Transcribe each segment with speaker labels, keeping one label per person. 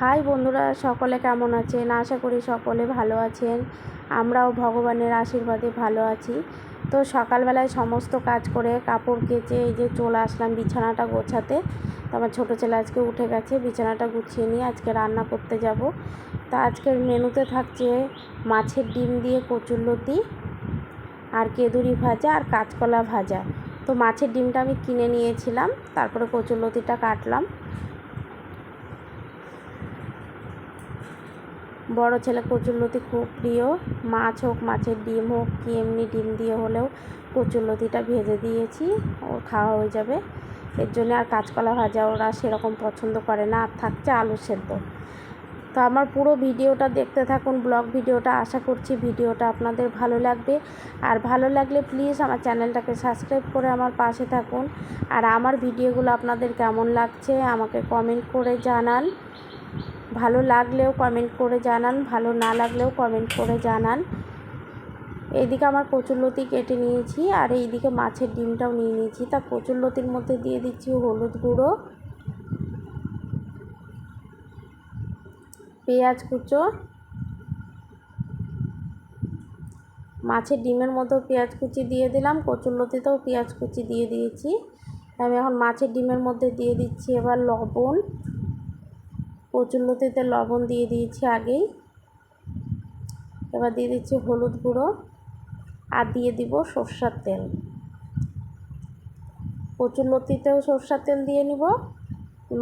Speaker 1: High বন্ধুরা, সকলে কেমন আছেন? আশা করি সকলে ভালো আছেন। আমরাও ভগবানের আশীর্বাদে ভালো আছি। তো সকালবেলায় সমস্ত কাজ করে কাপড় কেচে এই যে চলে আসলাম বিছানাটা গোছাতে। তো আমার ছোটো ছেলে আজকে উঠে গেছে, বিছানাটা গুছিয়ে নিয়ে আজকে রান্না করতে যাব। তা আজকের মেনুতে থাকছে মাছের ডিম দিয়ে কচুরলতি আর কেদুরি ভাজা আর কাঁচকলা ভাজা। তো মাছের ডিমটা আমি কিনে নিয়েছিলাম, তারপরে কচুরলতিটা কাটলাম। বড় ছেলে কচুরলতি খুব প্রিয়। মাছ হোক, মাছের ডিম হোক, কি এমনি ডিম দিয়ে হলেও কচুরলতিটা ভেজে দিয়েছি, ও খাওয়া হয়ে যাবে। এর জন্য আর কাঁচকলা ভাজা ওরা সেরকম পছন্দ করে না, আর থাকছে আলু সেদ্ধ। তো আমার পুরো ভিডিওটা দেখতে থাকুন, ব্লগ ভিডিওটা আশা করছি ভিডিওটা আপনাদের ভালো লাগবে। আর ভালো লাগলে প্লিজ আমার চ্যানেলটাকে সাবস্ক্রাইব করে আমার পাশে থাকুন। আর আমার ভিডিওগুলো আপনাদের কেমন লাগছে আমাকে কমেন্ট করে জানান। ভালো লাগলেও কমেন্ট করে জানান, ভালো না লাগলেও কমেন্ট করে জানান। এইদিকে আমার কচুরলতি কেটে নিয়েছি, আর এইদিকে মাছের ডিমটাও নিয়ে নিয়েছি। তা কচুরলতির মধ্যে দিয়ে দিচ্ছি হলুদ গুঁড়ো, পেঁয়াজ কুচো, মাছের ডিমের মধ্যেও পেঁয়াজ কুচি দিয়ে দিলাম কচুরলতিতেও পেঁয়াজ কুচি দিয়ে দিয়েছি। আমি এখন মাছের ডিমের মধ্যে দিয়ে দিচ্ছি এবার লবণ কচুরলতিতে লবণ দিয়ে দিয়েছি আগেই। এবার দিয়ে দিচ্ছি হলুদ গুঁড়ো আর দিয়ে দিব সর্ষার তেল। কচুরলতিতেও সর্ষার তেল দিয়ে নিব,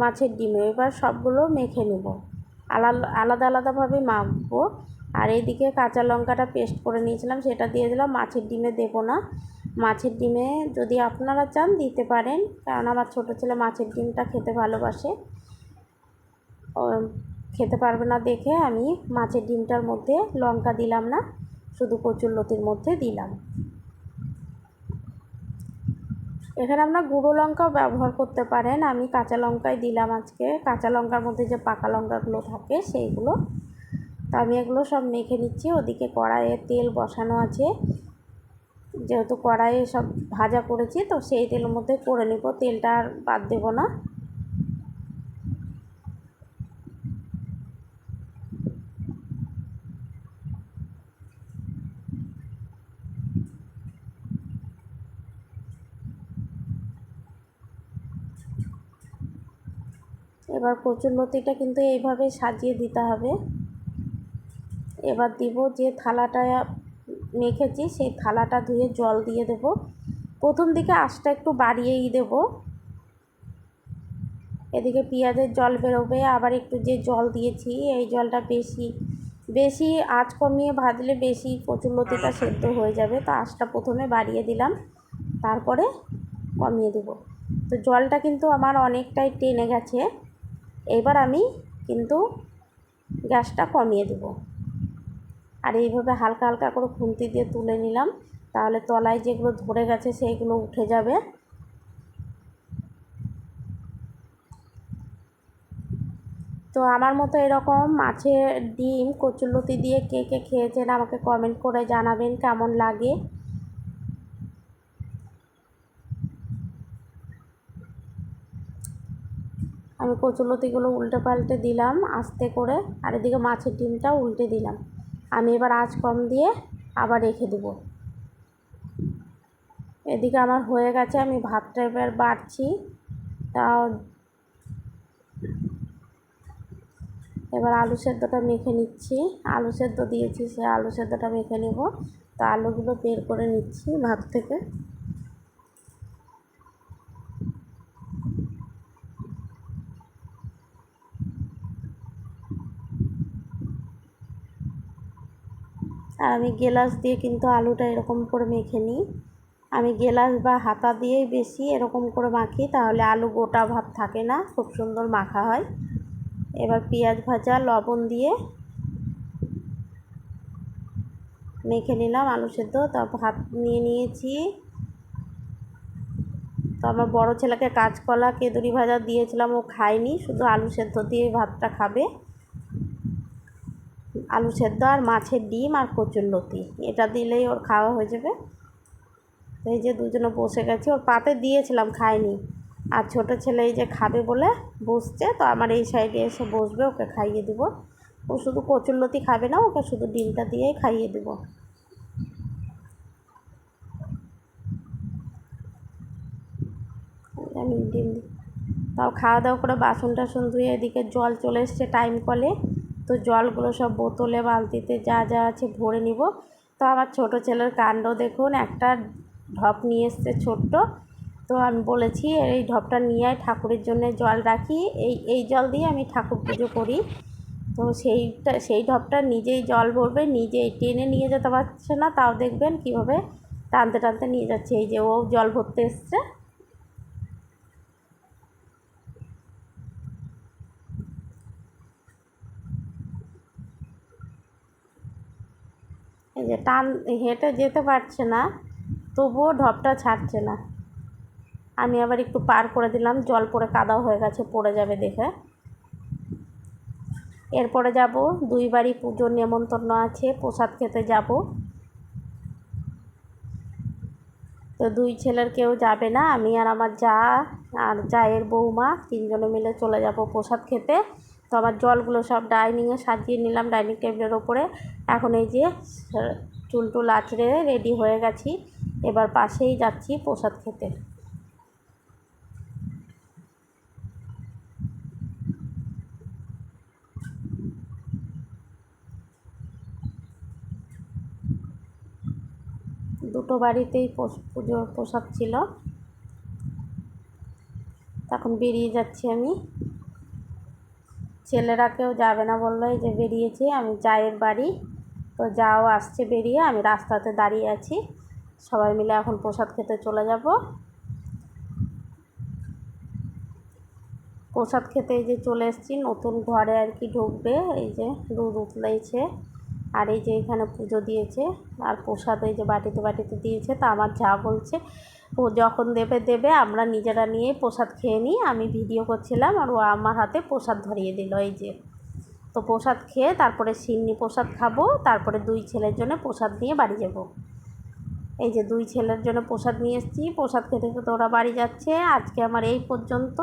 Speaker 1: মাছের ডিমে। এবার সবগুলো মেখে নেব। আলাদা আলাদা আলাদাভাবে মাখবো। আর এইদিকে কাঁচা লঙ্কাটা পেস্ট করে নিয়েছিলাম, সেটা দিয়ে দিলাম। মাছের ডিমে দেবো না। মাছের ডিমে যদি আপনারা চান দিতে পারেন, কারণ আমার ছোটো ছেলে মাছের ডিমটা খেতে ভালোবাসে। খেতে পারবে না দেখে আমি মাছের ডিমটার মধ্যে লঙ্কা দিলাম না, শুধু কচুর লতির মধ্যে দিলাম। এখানে আপনার গুঁড়ো লঙ্কাও ব্যবহার করতে পারেন, আমি কাঁচা লঙ্কাই দিলাম আজকে। কাঁচা লঙ্কার মধ্যে যে পাকা লঙ্কাগুলো থাকে সেইগুলো। তো আমি এগুলো সব মেখে নিচ্ছি, ওদিকে কড়াইয়ে তেল বসানো আছে। যেহেতু কড়াইয়ে সব ভাজা করেছি, তো সেই তেলের মধ্যে করে নেব, তেলটা আর বাদ দেবো না। এবার কচুরলতিটা কিন্তু এইভাবে সাজিয়ে দিতে হবে। এবার দিব যে থালাটা মেখেছি, সেই থালাটা ধুয়ে জল দিয়ে দেব। প্রথম দিকে আঁচটা একটু বাড়িয়েই দেব। এদিকে পেঁয়াজের জল বেরোবে, আবার একটু যে জল দিয়েছি, এই জলটা বেশি বেশি আঁচ কমিয়ে ভাজলে বেশি কচুরলতিটা সেদ্ধ হয়ে যাবে। তো আঁচটা প্রথমে বাড়িয়ে দিলাম, তারপরে কমিয়ে দেব। তো জলটা কিন্তু আমার অনেকটাই টেনে গেছে। এবার আমি কিন্তু গ্যাসটা কমিয়ে দেব। আর এইভাবে হালকা হালকা করে খুন্তি দিয়ে তুলে নিলাম। তাহলে তলায় যেগুলো ধরে গেছে সেইগুলো উঠে যাবে। তো আমার মতো এরকম মাছের ডিম, কচুরলতি দিয়ে কে কে খেয়েছেন আমাকে কমেন্ট করে জানাবেন, কেমন লাগে? আমি কচুলতিগুলো উল্টে পাল্টে দিলাম আস্তে করে, আর এদিকে মাছের ডিমটাও উল্টে দিলাম। আমি এবার আঁচ কম দিয়ে আবার রেখে দেব। এদিকে আমার হয়ে গেছে, আমি ভাতটা এবার বাড়ছি। তাও এবার আলু সেদ্ধটা মেখে নিচ্ছি। আলু সেদ্ধ দিয়েছি, সে আলু সেদ্ধটা মেখে নেব। তো আলুগুলো বের করে নিচ্ছি ভাত থেকে। আর আমি গেলাস দিয়ে কিন্তু আলুটা এরকম করে মেখে নিই। আমি গেলাস বা হাতা দিয়েই বেশি এরকম করে মাখি, তাহলে আলু গোটা ভাব থাকে না, খুব সুন্দর মাখা হয়। এবার পেঁয়াজ ভাজা, লবণ দিয়ে মেখে নিলাম আলু সেদ্ধ। তা ভাত নিয়ে নিয়েছি। তো আমার বড়ো ছেলেকে কাঁচকলা, কেঁদুরি ভাজা দিয়েছিলাম, ও খায়নি, শুধু আলু সেদ্ধ দিয়ে ভাতটা খাবে। আলু সেদ্ধ আর মাছের ডিম আর কচুর লতি। এটা দিলেই ওর খাওয়া হয়ে যাবে। এই যে দুজনে বসে গেছে। ওর পাতে দিয়েছিলাম খায়নি আর ছোটো ছেলে এই যে খাবে বলে বসছে, তো আমার এই সাইডে এসে বসবে, ওকে খাইয়ে দেবো। ও শুধু কচুর লতি খাবে না, ওকে শুধু ডিমটা দিয়েই খাইয়ে দেবো। আমি ডিম তাও খাওয়া দাওয়া করে বাসন টাসন ধুয়ে এদিকে জল চলে এসছে টাইম কলে তো জলগুলো সব বোতলে, বালতিতে যা যা আছে ভরে নিব। তো আমার ছোট ছেলের কাণ্ড দেখুন, একটা ঢপ নিয়ে এসছে ছোট্ট। তো আমি বলেছি, এই ঢপটা নিয়ে ঠাকুরের জন্য জল রাখি। এই এই জল দিয়ে আমি ঠাকুর পুজো করি। তো সেইটা, সেই ঢপটা নিজেই জল ভরবে, নিজেই টেনে নিয়ে যেতে পারছে না, তাও দেখবেন কীভাবে টানতে টানতে নিয়ে যাচ্ছে। এই যে ও জল ভরতে এসছে। এই যে টান, হেঁটে যেতে পারছে না, তবুও ঢপটা ছাড়ছে না। আমি আবার একটু পার করে দিলাম, জল পড়ে কাদাও হয়ে গেছে, পড়ে যাবে দেখে। এরপরে যাব, দুই বাড়ি পুজোর নেমন্তন্ন আছে, প্রসাদ খেতে যাব। তো দুই ছেলের কেউ যাবে না, আমি আর আমার যা আর জায়ের বৌমা, তিনজনে মিলে চলে যাব প্রসাদ খেতে। তো আমার জলগুলো সব ডাইনিংয়ে সাজিয়ে নিলাম, ডাইনিং টেবিলের ওপরে। এখন এই যে চুল টুল আঁচড়ে রেডি হয়ে গেছি। এবার পাশেই যাচ্ছি প্রসাদ খেতে। দুটো বাড়িতেই পুজোর প্রসাদ ছিল। তখন বেরিয়ে যাচ্ছি আমি। ছেলেরা কেউ যাবে না বলল এই যে বেরিয়েছি, আমি জায়ের বাড়ি। তো যাও, আসছে বেরিয়ে, আমি রাস্তাতে দাঁড়িয়ে আছি। সবাই মিলে এখন প্রসাদ খেতে চলে যাব। প্রসাদ খেতে এই যে চলে এসেছি, নতুন ঘরে আর কি ঢুকবে, এই যে দুধ উতলাইছে। আর এই যে এখানে পুজো দিয়েছে, আর প্রসাদ এই যে বাটিতে বাটিতে দিয়েছে, তা আমার যা বলছে। ও যখন দেবে দেবে আমরা নিজেরা নিয়ে প্রসাদ খেয়ে নিই। আমি ভিডিও করছিলাম আর ও আমার হাতে প্রসাদ ধরিয়ে দিল এই যে। তো প্রসাদ খেয়ে তারপরে সিন্নি প্রসাদ খাব, তারপরে দুই ছেলের জন্য প্রসাদ নিয়ে বাড়ি যাব। এই যে দুই ছেলের জন্য প্রসাদ নিয়ে এসেছি। প্রসাদ খেতে খেতে ওরা বাড়ি যাচ্ছে। আজকে আমার এই পর্যন্ত।